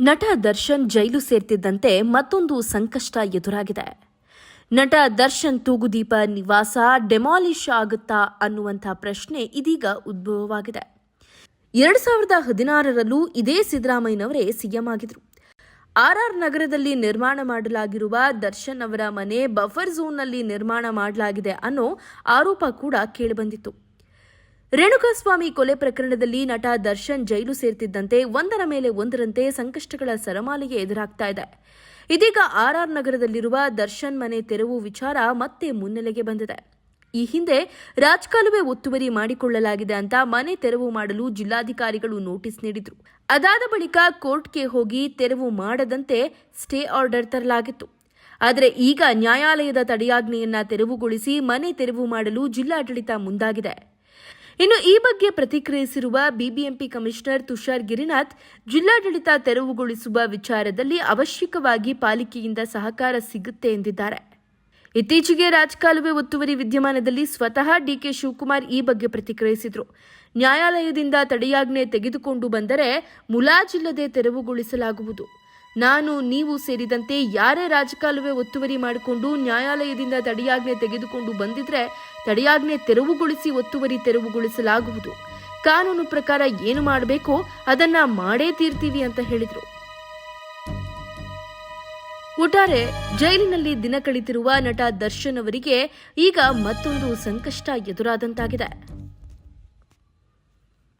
ನಟ ದರ್ಶನ್ ಜೈಲು ಸೇರ್ತಿದ್ದಂತೆ ಮತ್ತೊಂದು ಸಂಕಷ್ಟ ಎದುರಾಗಿದೆ. ನಟ ದರ್ಶನ್ ತೂಗುದೀಪ ನಿವಾಸ ಡೆಮಾಲಿಷ್ ಆಗುತ್ತಾ ಅನ್ನುವಂಥ ಪ್ರಶ್ನೆ ಇದೀಗ ಉದ್ಭವವಾಗಿದೆ. ಎರಡು ಸಾವಿರದ ಹದಿನಾರರಲ್ಲೂ ಇದೇ ಸಿದ್ದರಾಮಯ್ಯನವರೇ ಸಿಎಂ ಆಗಿದ್ರು. ಆರ್ಆರ್ ನಗರದಲ್ಲಿ ನಿರ್ಮಾಣ ಮಾಡಲಾಗಿರುವ ದರ್ಶನ್ ಅವರ ಮನೆ ಬಫರ್ ಝೋನ್ನಲ್ಲಿ ನಿರ್ಮಾಣ ಮಾಡಲಾಗಿದೆ ಅನ್ನೋ ಆರೋಪ ಕೂಡ ಕೇಳಿಬಂದಿತ್ತು ರೇಣುಕಾಸ್ವಾಮಿ ಕೊಲೆ ಪ್ರಕರಣದಲ್ಲಿ ನಟ ದರ್ಶನ್ ಜೈಲು ಸೇರ್ತಿದ್ದಂತೆ ಒಂದರ ಮೇಲೆ ಒಂದರಂತೆ ಸಂಕಷ್ಟಗಳ ಸರಮಾಲೆಗೆ ಎದುರಾಗ್ತಾ ಇದೆ. ಇದೀಗ ಆರ್ಆರ್ ನಗರದಲ್ಲಿರುವ ದರ್ಶನ್ ಮನೆ ತೆರವು ವಿಚಾರ ಮತ್ತೆ ಮುನ್ನೆಲೆಗೆ ಬಂದಿದೆ. ಈ ಹಿಂದೆ ರಾಜಕಾಲುವೆ ಒತ್ತುವರಿ ಮಾಡಿಕೊಳ್ಳಲಾಗಿದೆ ಅಂತ ಮನೆ ತೆರವು ಮಾಡಲು ಜಿಲ್ಲಾಧಿಕಾರಿಗಳು ನೋಟಿಸ್ ನೀಡಿದ್ರು. ಅದಾದ ಬಳಿಕ ಕೋರ್ಟ್ಗೆ ಹೋಗಿ ತೆರವು ಮಾಡದಂತೆ ಸ್ಟೇ ಆರ್ಡರ್ ತರಲಾಗಿತ್ತು. ಆದರೆ ಈಗ ನ್ಯಾಯಾಲಯದ ತಡೆಯಾಜ್ಞೆಯನ್ನ ತೆರವುಗೊಳಿಸಿ ಮನೆ ತೆರವು ಮಾಡಲು ಜಿಲ್ಲಾಡಳಿತ ಮುಂದಾಗಿದೆ. ಇನ್ನು ಈ ಬಗ್ಗೆ ಪ್ರತಿಕ್ರಿಯಿಸಿರುವ ಬಿಬಿಎಂಪಿ ಕಮಿಷನರ್ ತುಷಾರ್ ಗಿರಿನಾಥ್, ಜಿಲ್ಲಾಡಳಿತ ತೆರವುಗೊಳಿಸುವ ವಿಚಾರದಲ್ಲಿ ಅವಶ್ಯಕವಾಗಿ ಪಾಲಿಕೆಯಿಂದ ಸಹಕಾರ ಸಿಗುತ್ತೆ ಎಂದಿದ್ದಾರೆ. ಇತ್ತೀಚೆಗೆ ರಾಜಕಾಲುವೆ ಒತ್ತುವರಿ ವಿದ್ಯಮಾನದಲ್ಲಿ ಸ್ವತಃ ಡಿಕೆ ಶಿವಕುಮಾರ್ ಈ ಬಗ್ಗೆ ಪ್ರತಿಕ್ರಿಯಿಸಿದರು. ನ್ಯಾಯಾಲಯದಿಂದ ತಡೆಯಾಜ್ಞೆ ತೆಗೆದುಕೊಂಡು ಬಂದರೆ ಮುಲಾಜಿಲ್ಲದೆ ತೆರವುಗೊಳಿಸಲಾಗುವುದು. ನಾನು, ನೀವು ಸೇರಿದಂತೆ ಯಾರೇ ರಾಜಕಾಲುವೆ ಒತ್ತುವರಿ ಮಾಡಿಕೊಂಡು ನ್ಯಾಯಾಲಯದಿಂದ ತಡೆಯಾಜ್ಞೆ ತೆಗೆದುಕೊಂಡು ಬಂದಿದ್ರೆ ತಡೆಯಾಜ್ಞೆ ತೆರವುಗೊಳಿಸಿ ಒತ್ತುವರಿ ತೆರವುಗೊಳಿಸಲಾಗುವುದು. ಕಾನೂನು ಪ್ರಕಾರ ಏನು ಮಾಡಬೇಕೋ ಅದನ್ನ ಮಾಡೇ ತೀರ್ತೀವಿ ಅಂತ ಹೇಳಿದರು. ಒಟ್ಟಾರೆ ಜೈಲಿನಲ್ಲಿ ದಿನ ಕಳಿತಿರುವ ನಟ ದರ್ಶನ್ ಅವರಿಗೆ ಈಗ ಮತ್ತೊಂದು ಸಂಕಷ್ಟ ಎದುರಾದಂತಾಗಿದೆ.